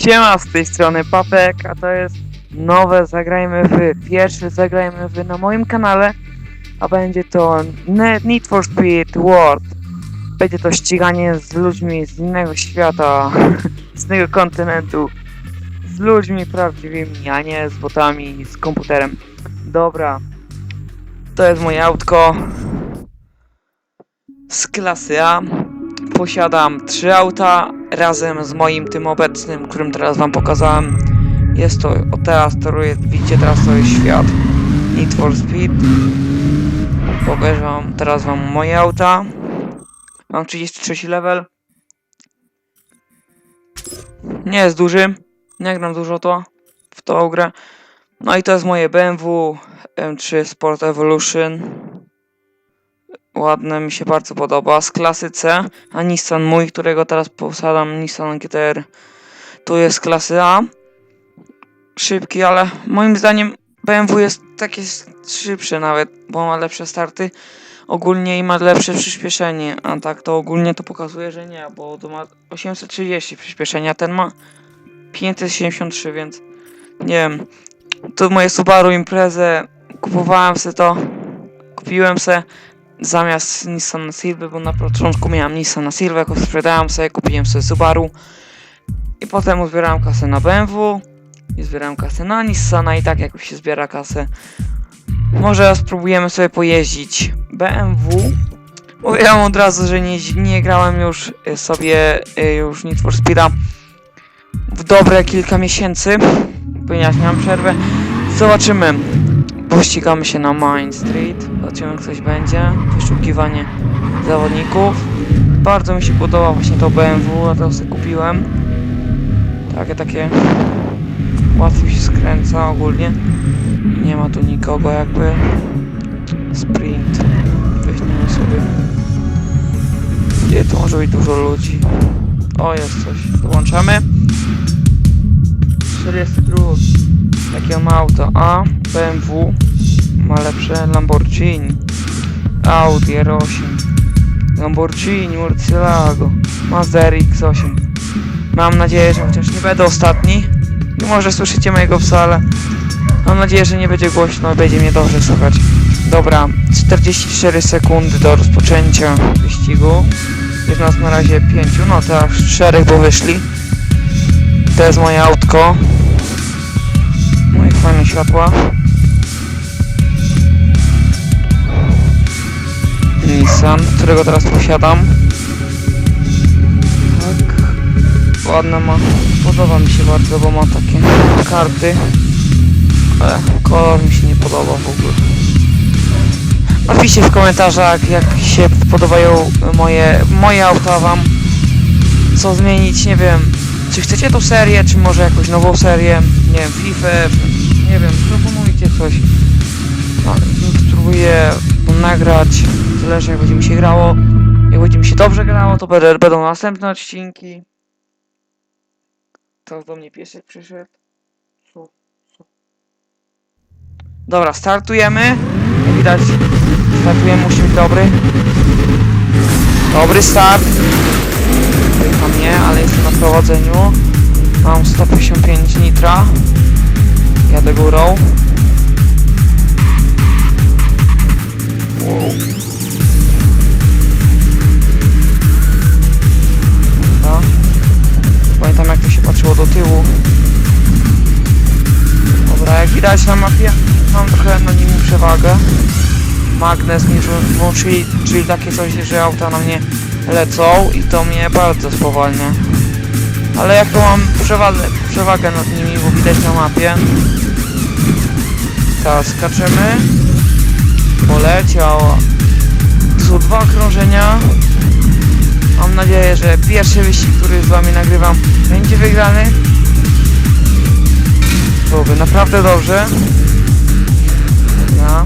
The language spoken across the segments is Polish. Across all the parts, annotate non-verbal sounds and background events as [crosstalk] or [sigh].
Siema, z tej strony Papek, a to jest nowe Zagrajmy w, pierwszy Zagrajmy w na moim kanale, a będzie to Ne- Need for Speed World. Będzie to ściganie z ludźmi z innego świata, [laughs] z innego kontynentu, z ludźmi prawdziwymi, a nie z botami, z komputerem. Dobra, to jest moje autko z klasy A. Posiadam trzy auta razem z moim tym obecnym, którym teraz wam pokazałem. Jest to, o teraz toruję, widzicie teraz to jest świat Need for Speed. Pokażę wam teraz wam moje auta. Mam 33 level. Nie jest duży. Nie gram dużo to w tą grę. No i to jest moje BMW M3 Sport Evolution. Ładne, mi się bardzo podoba. Z klasy C, a Nissan mój, którego teraz posiadam, Nissan GTR, tu jest klasy A. Szybki, ale moim zdaniem BMW jest takie szybsze nawet, bo ma lepsze starty ogólnie i ma lepsze przyspieszenie, a tak to ogólnie to pokazuje, że nie, bo to ma 830 przyspieszenia, ten ma 573, więc nie wiem. To moje Subaru Imprezę, kupowałem sobie to, kupiłem se zamiast Nissan Silver, bo na początku miałem Nissan na Silver, jakoś sprzedałem sobie, kupiłem sobie Subaru i potem uzbierałem kasę na BMW i zbierałem kasę na Nissana i tak jakoś się zbiera kasę. Może spróbujemy sobie pojeździć BMW. Mówiłem od razu, że nie, nie grałem już sobie y, już Need for Speeda w dobre kilka miesięcy, ponieważ miałem przerwę. Zobaczymy. Pościgamy się na Main Street. Zobaczymy, jak coś będzie. Wyszukiwanie zawodników. Bardzo mi się podoba właśnie to BMW, to sobie kupiłem. Takie, takie łatwiej się skręca ogólnie. Nie ma tu nikogo jakby. Sprint. Weźmiemy sobie. Gdzie tu może być dużo ludzi? O, jest coś. Dołączamy. 42. Jakie ma auto? A, BMW ma lepsze Lamborghini, Audi R8, Lamborghini Murcielago, Mazda RX8. Mam nadzieję, że chociaż nie będę ostatni i może słyszycie mojego psa, ale mam nadzieję, że nie będzie głośno i będzie mnie dobrze słuchać. Dobra, 44 sekundy do rozpoczęcia wyścigu. Jest nas na razie pięciu, no teraz czterech, bo wyszli. To jest moje autko. Moje fajne światła. Nissan, którego teraz posiadam. Tak. Ładna ma. Podoba mi się bardzo, bo ma takie karty. Ale kolor mi się nie podoba w ogóle. Napiszcie w komentarzach, jak się podobają moje, moje auta wam. Co zmienić, nie wiem. Czy chcecie tą serię, czy może jakąś nową serię? Nie wiem, FIFA, nie wiem, proponujcie coś. No, spróbuję nagrać, zależy jak będzie mi się grało. Jak będzie mi się dobrze grało, to będą następne odcinki. To do mnie piesek przyszedł. Dobra, startujemy. Jak widać, startujemy, musi być dobry. Dobry start. Pojechał mnie, ale jestem na prowadzeniu. Mam 155 nitra. Jadę górą. Magnes włą- włączyli, czyli takie coś, że auta na mnie lecą i to mnie bardzo spowalnia. Ale jak to mam przewagę, przewagę nad nimi, bo widać na mapie. Teraz skaczemy. Poleciał. To są dwa okrążenia. Mam nadzieję, że pierwszy wyścig, który z wami nagrywam, będzie wygrany. Byłoby naprawdę dobrze. Ja.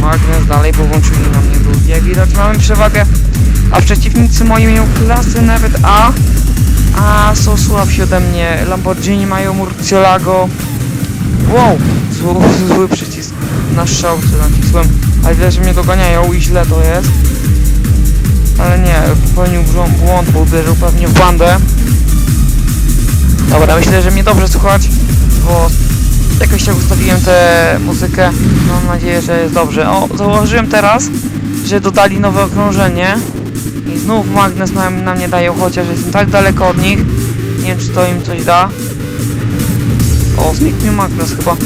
Magnes dalej, bo włączyli na mnie drugi. Jak widać mamy przewagę, a przeciwnicy moi mają klasy nawet A, a są słabsi ode mnie. Lamborghini mają Murcielago. Wow, zły, [laughs] zły przycisk na strzałce nacisłem, ale widać, że mnie doganiają i źle to jest. Ale nie, popełnił błąd, bo uderzył pewnie w bandę. Dobra, myślę, że mnie dobrze słuchać, bo jakoś tak ustawiłem tę muzykę. Mam nadzieję, że jest dobrze. O, zauważyłem teraz, że dodali nowe okrążenie. I znów magnes na, na mnie dają, chociaż jestem tak daleko od nich. Nie wiem, czy to im coś da. O, znikł mi magnes chyba.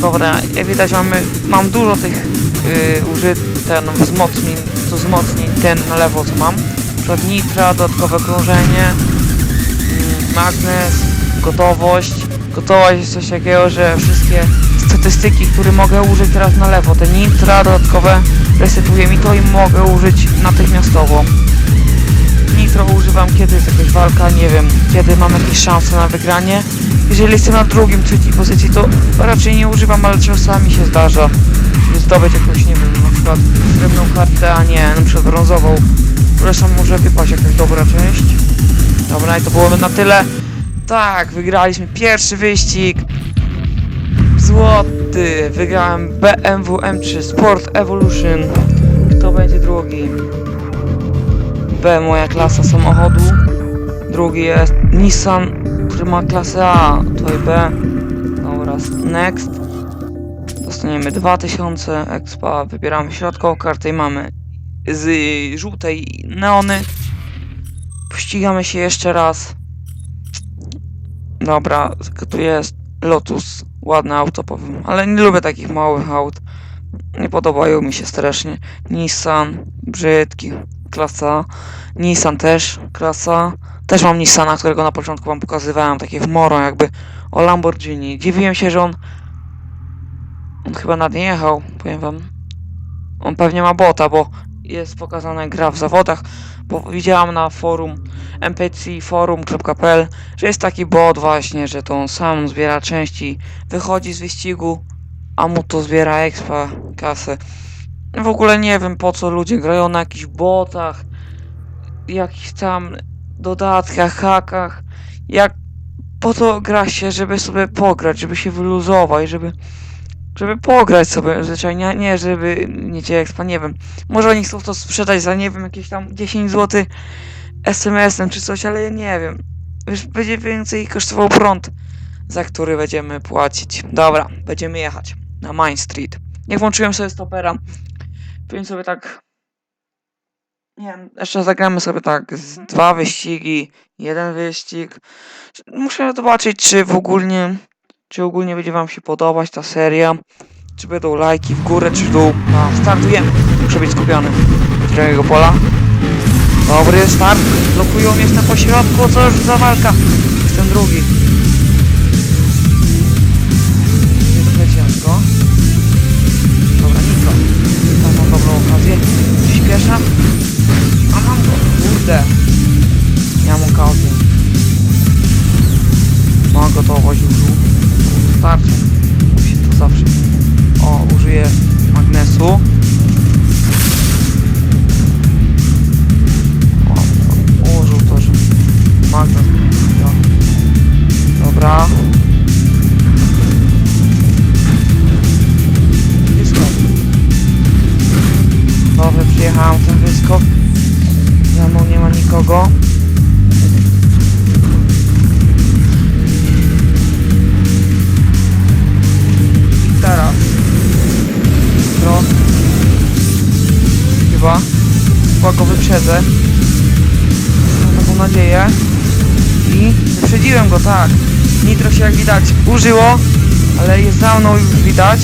Dobra, jak widać mamy, mam dużo tych yy, użyć, ten wzmocnień, co wzmocni ten na lewo co mam. Przykład nitra, dodatkowe krążenie, mm, magnes, gotowość. Gotowość jest coś takiego, że wszystkie statystyki, które mogę użyć teraz na lewo, te nitra dodatkowe resetuje mi to i mogę użyć natychmiastowo. Nitro używam kiedy jest jakaś walka, nie wiem, kiedy mam jakieś szanse na wygranie. Jeżeli jestem na drugim, trzeciej pozycji, to raczej nie używam, ale czasami się zdarza, żeby zdobyć jakąś, nie wiem, na przykład srebrną kartę, a nie, na przykład brązową. Zresztą może wypaść jakaś dobra część. Dobra, i to byłoby na tyle. Tak, wygraliśmy pierwszy wyścig. Złoty. Wygrałem BMW M3 Sport Evolution. Kto będzie drugi? B, moja klasa samochodu. Drugi jest Nissan, który ma klasę A. Tutaj B. Dobra, next. Dostaniemy 2000 expa. Wybieramy środkową kartę i mamy z żółtej neony. Pościgamy się jeszcze raz. Dobra, tu jest Lotus. Ładne auto powiem, ale nie lubię takich małych aut. Nie podobają mi się strasznie. Nissan, brzydki, klasa. Nissan też, klasa. Też mam Nissana, którego na początku wam pokazywałem, takie w moro jakby o Lamborghini. Dziwiłem się, że on on chyba nad nie jechał, powiem wam. On pewnie ma bota, bo jest pokazane gra w zawodach, bo widziałam na forum mpcforum.pl, że jest taki bot właśnie, że to on sam zbiera części, wychodzi z wyścigu, a mu to zbiera expa, kasę. W ogóle nie wiem po co ludzie grają na jakichś botach, jakichś tam dodatkach, hakach, jak po to gra się, żeby sobie pograć, żeby się wyluzować, żeby żeby pograć sobie zwyczajnie, nie żeby mieć expa, nie wiem. Może oni chcą to sprzedać za, nie wiem, jakieś tam 10 zł SMS-em czy coś, ale ja nie wiem. Już będzie więcej kosztował prąd, za który będziemy płacić. Dobra, będziemy jechać na Main Street. Nie włączyłem sobie stopera, więc sobie tak... Nie wiem, jeszcze zagramy sobie tak z dwa wyścigi, jeden wyścig. Muszę zobaczyć, czy w ogóle, czy ogólnie będzie wam się podobać ta seria. Czy będą lajki w górę, czy w dół. No, startujemy. Muszę być skupiony. Drugiego pola. Dobry start. Blokują jestem po środku. Co już za walka? Jestem drugi. Club. Wyprzedzę. Mam taką nadzieję. I wyprzedziłem go, tak. Nitro się jak widać użyło, ale jest za mną już widać.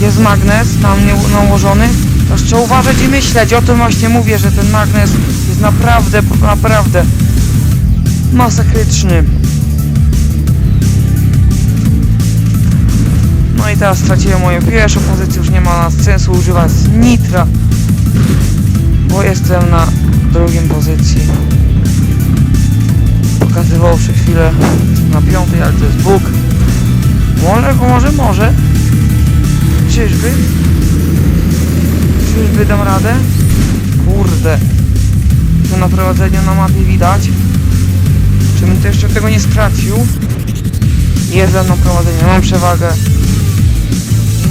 Jest magnes na mnie nałożony. To trzeba uważać i myśleć. O tym właśnie mówię, że ten magnes jest naprawdę, naprawdę masakryczny. No i teraz straciłem moją pierwszą pozycję, już nie ma sensu używać nitra, bo jestem na drugim pozycji. Pokazywał przed chwilę na piątej, ale to jest Bóg. Może, może, może. Czyżby? Czyżby dam radę? Kurde. Tu na prowadzeniu na mapie widać. Żebym to jeszcze tego nie stracił. Jest ze mną prowadzenie, mam przewagę.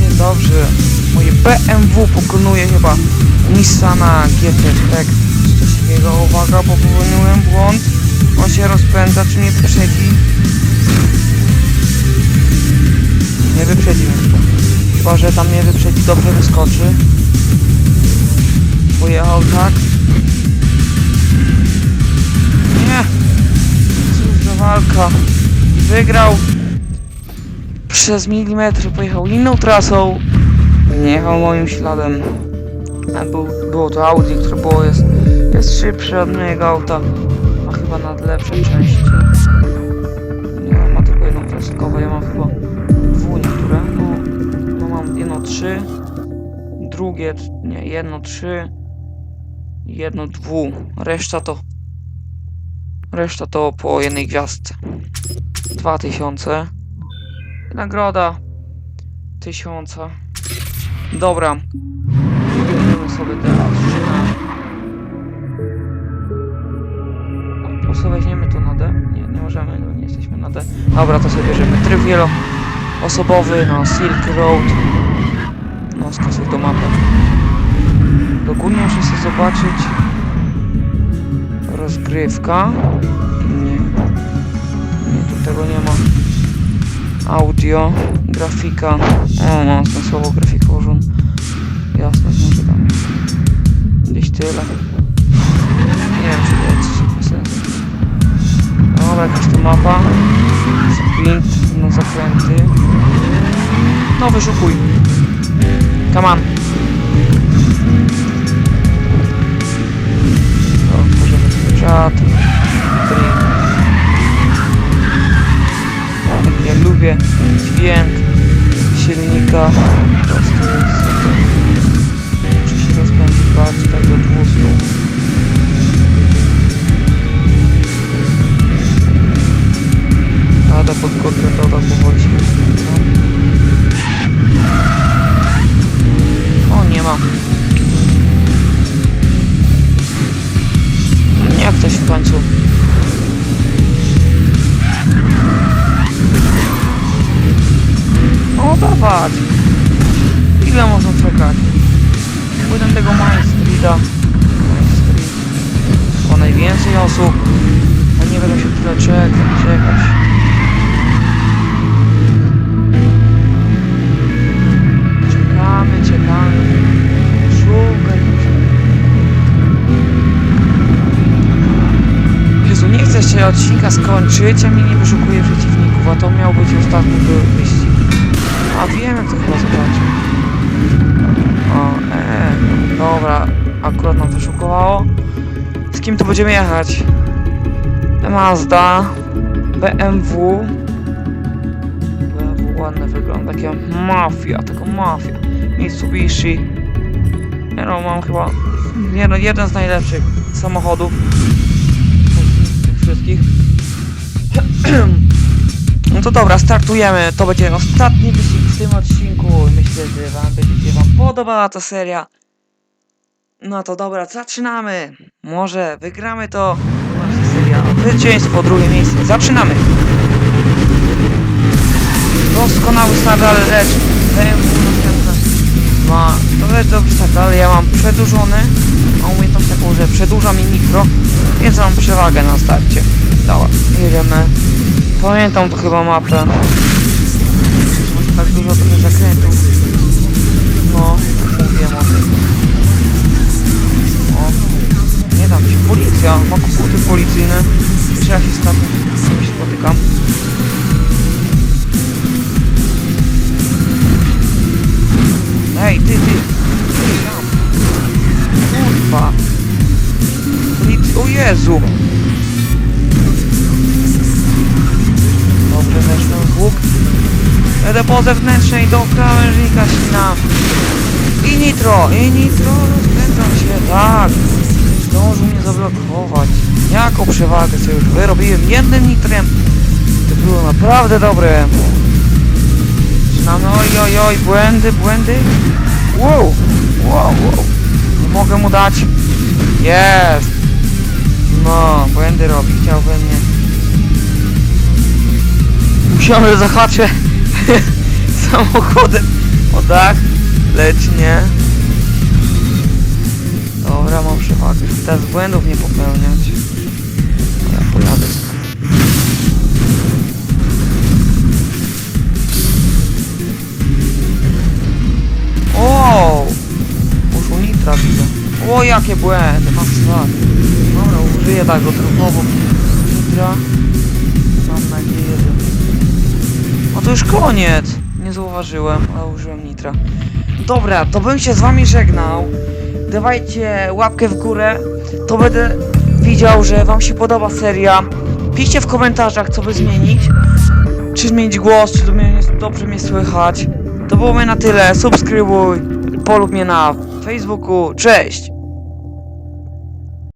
Nie, dobrze. Moje BMW pokonuje chyba Nissana GT, tak? Takiego. Uwaga, bo popełniłem błąd. On się rozpędza, czy mnie wyprzedzi? Nie wyprzedzi mnie. Chyba, że tam mnie wyprzedzi, dobrze wyskoczy. Pojechał tak. Nie! Cóż za walka. Wygrał. Przez milimetr pojechał inną trasą. Nie jechał moim śladem. A Był, było to Audi, które było jest, jest szybsze od mojego auta. Ma chyba nad lepszej części. Nie, ma tylko jedną klasykowe, ja mam chyba dwu niektóre. No, no mam jedno trzy, drugie, nie, jedno trzy, jedno dwu. Reszta to Reszta to po jednej gwiazdce. 2000. Nagroda. 1000. Dobra. Sobie teraz na... A, Po prostu weźmiemy to na D? Nie, nie możemy, no nie jesteśmy na D. Dobra, to sobie bierzemy tryb wieloosobowy na Silk Road. No, skasuj do mapy. Ogólnie muszę sobie zobaczyć rozgrywka. Nie. Nie, tu tego nie ma. Audio, grafika. O, grafikę ułożoną. Jasne, może tam gdzieś tyle. Nie wiem, czy to jest sens. Dobra, jakaś tu mapa. Sprint na zakręty. No, wyszukuj. Come on. Otworzymy sobie czat. Ja lubię dźwięk silnika. Po prostu jest Pada pod górkę, to da powoli się rozpędza. O, nie ma. Jak ktoś w końcu? O, dawać! Ile można czekać? Pójdę tego Main Streeta. Main Street. Ma najwięcej osób. A nie będą się tyle czekać, czekać. Chcę się odcinka skończyć, a mi nie wyszukuje przeciwników, a to miał być ostatni wyścig. A wiem jak to chyba zobaczę. O, e, dobra, akurat nam wyszukowało. Z kim tu będziemy jechać? Mazda, BMW. BMW ładne wygląda, taka mafia, taka mafia. Mitsubishi. Nie no, mam chyba nie no, jeden z najlepszych samochodów wszystkich. [clears throat] No to dobra, startujemy. To będzie ostatni wyścig w tym odcinku. Myślę, że wam będzie się wam podobała ta seria. No to dobra, zaczynamy. Może wygramy to. Nasza seria. Zwycięstwo, drugie miejsce. Zaczynamy. Doskonały start, ale lecz ma dość dobrze start, ale ja mam przedłużony. Taką, że przedłuża mi nitro, więc mam przewagę na starcie. Dobra, jedziemy. Pamiętam to chyba mapę. Tak dużo trochę zakrętów. No, mówiłem o tym. O, nie dam się. Policja, ma kłopoty policyjne. Czy ja się z tym spotykam? Jezu! Dobrze, weszłem w łuk. Jadę po zewnętrznej do krawężnika ścinam. I nitro, i nitro, rozpędzam się, tak. Zdążył mnie zablokować. Jaką przewagę sobie już wyrobiłem jednym nitrem. To było naprawdę dobre. Zaczynamy, oj, oj, oj, błędy, błędy. Wow, wow, wow. Nie mogę mu dać. Jest. Błędy chciał we mnie. Myślałem, że zahaczę [laughs] samochodem o dach, lecz nie. Dobra, mam przewagę. Teraz błędów nie popełniać. Ja pojadę. O! Uszło nitra widzę. O, jakie błędy, mam dwa. Dobra, użyję tak odruchowo nitra. Mam nadzieję, że... No to już koniec. Nie zauważyłem, ale użyłem nitra. Dobra, to bym się z wami żegnał. Dawajcie łapkę w górę. To będę widział, że wam się podoba seria. Piszcie w komentarzach, co by zmienić. Czy zmienić głos, czy mnie, dobrze mnie słychać. To było mnie na tyle. Subskrybuj, polub mnie na Facebooku. Cześć!